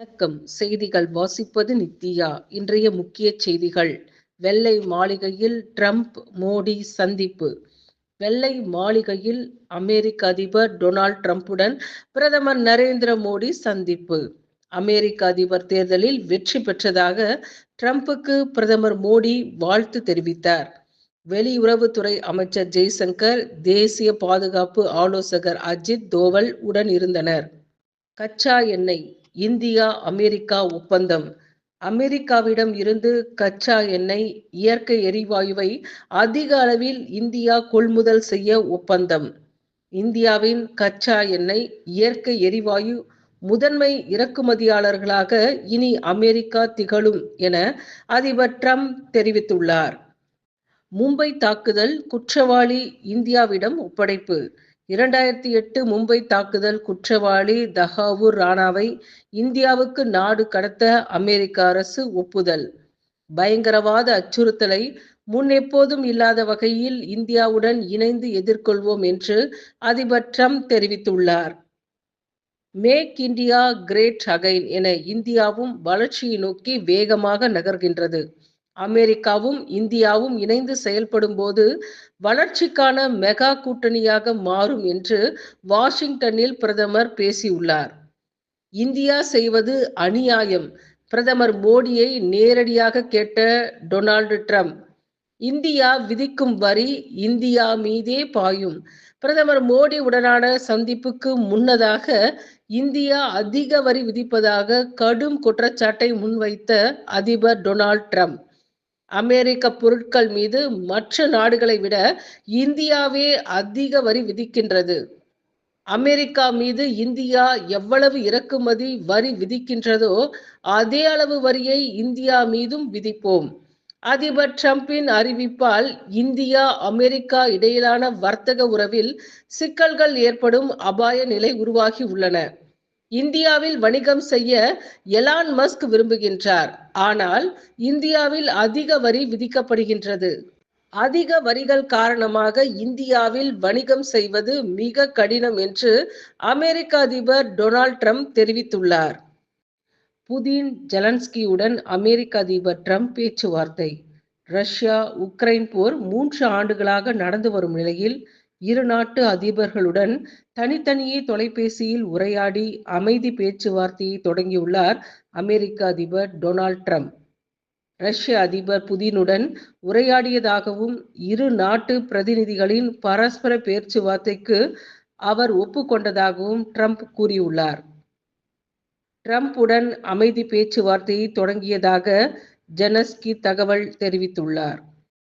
வணக்கம். செய்திகள் வாசிப்பது நித்யா. இன்றைய முக்கிய செய்திகள். வெள்ளை மாளிகையில் ட்ரம்ப் மோடி சந்திப்பு. வெள்ளை மாளிகையில் அமெரிக்க அதிபர் டொனால்ட் ட்ரம்புடன் பிரதமர் நரேந்திர மோடி சந்திப்பு. அமெரிக்க அதிபர் தேர்தலில் வெற்றி பெற்றதாக ட்ரம்புக்கு பிரதமர் மோடி வாழ்த்து தெரிவித்தார். வெளியுறவுத்துறை அமைச்சர் ஜெய்சங்கர் தேசிய பாதுகாப்பு ஆலோசகர் அஜித் தோவல் உடன் இருந்தனர். கச்சா எண்ணெய். இந்தியா அமெரிக்கா ஒப்பந்தம். அமெரிக்காவிடம் இருந்து கச்சா எண்ணெய் இயற்கை எரிவாயுவை அதிக அளவில் இந்தியா கொள்முதல் செய்ய ஒப்பந்தம். இந்தியாவின் கச்சா எண்ணெய் இயற்கை எரிவாயு முதன்மை இறக்குமதியாளர்களாக இனி அமெரிக்கா திகழும் என அதிபர் ட்ரம்ப் தெரிவித்துள்ளார். மும்பை தாக்குதல் குற்றவாளி இந்தியாவிடம் ஒப்படைப்பு. இரண்டாயிரத்தி எட்டு மும்பை தாக்குதல் குற்றவாளி தஹாவூர் ராணாவை இந்தியாவுக்கு நாடு கடத்த அமெரிக்க அரசு ஒப்புதல். பயங்கரவாத அச்சுறுத்தலை முன் எப்போதும் இல்லாத வகையில் இந்தியாவுடன் இணைந்து எதிர்கொள்வோம் என்று அதிபர் ட்ரம்ப் தெரிவித்துள்ளார். மேக் இந்தியா கிரேட் அகைன் என இந்தியாவும் வளர்ச்சியை நோக்கி வேகமாக நகர்கின்றது. அமெரிக்காவும் இந்தியாவும் இணைந்து செயல்படும் போது வளர்ச்சிக்கான மெகா கூட்டணியாக மாறும் என்று வாஷிங்டனில் பிரதமர் பேசியுள்ளார். இந்தியா செய்வது அநியாயம். பிரதமர் மோடியை நேரடியாக கேட்ட டொனால்டு ட்ரம்ப் இந்தியா விதிக்கும் வரி இந்தியா மீதே பாயும். பிரதமர் மோடி உடனான சந்திப்புக்கு முன்னதாக இந்தியா அதிக வரி விதிப்பதாக கடும் குற்றச்சாட்டை முன்வைத்த அதிபர் டொனால்ட் ட்ரம்ப். அமெரிக்க பொருட்கள் மீது மற்ற நாடுகளை விட இந்தியாவே அதிக வரி விதிக்கின்றது. அமெரிக்கா மீது இந்தியா எவ்வளவு இறக்குமதி வரி விதிக்கின்றதோ அதே அளவு வரியை இந்தியா மீதும் விதிப்போம். அதிபர் டிரம்பின் அறிவிப்பால் இந்தியா அமெரிக்கா இடையிலான வர்த்தக உறவில் சிக்கல்கள் ஏற்படும் அபாய நிலை உருவாகி உள்ளன. இந்தியாவில் வணிகம் செய்ய எலான் மஸ்க் விரும்புகின்றார். ஆனால் இந்தியாவில் அதிக வரி விதிக்கப்படுகின்றது. அதிக வரிகள் காரணமாக இந்தியாவில் வணிகம் செய்வது மிக கடினம் என்று அமெரிக்க அதிபர் டொனால்ட் ட்ரம்ப் தெரிவித்துள்ளார். புதின் ஜெலன்ஸ்கியுடன் அமெரிக்க அதிபர் ட்ரம்ப் பேச்சுவார்த்தை. ரஷ்யா உக்ரைன் போர் மூன்று ஆண்டுகளாக நடந்து வரும் நிலையில் இரு நாட்டு அதிபர்களுடன் தனித்தனியே தொலைபேசியில் உரையாடி அமைதி பேச்சுவார்த்தையை தொடங்கியுள்ளார் அமெரிக்க அதிபர் டொனால்ட் ட்ரம்ப். ரஷ்ய அதிபர் புதினுடன் உரையாடியதாகவும் இரு நாட்டு பிரதிநிதிகளின் பரஸ்பர பேச்சுவார்த்தைக்கு அவர் ஒப்புக்கொண்டதாகவும் ட்ரம்ப் கூறியுள்ளார். ட்ரம்ப்புடன் அமைதி பேச்சுவார்த்தையை தொடங்கியதாக ஜெனஸ்கி தகவல் தெரிவித்துள்ளார்.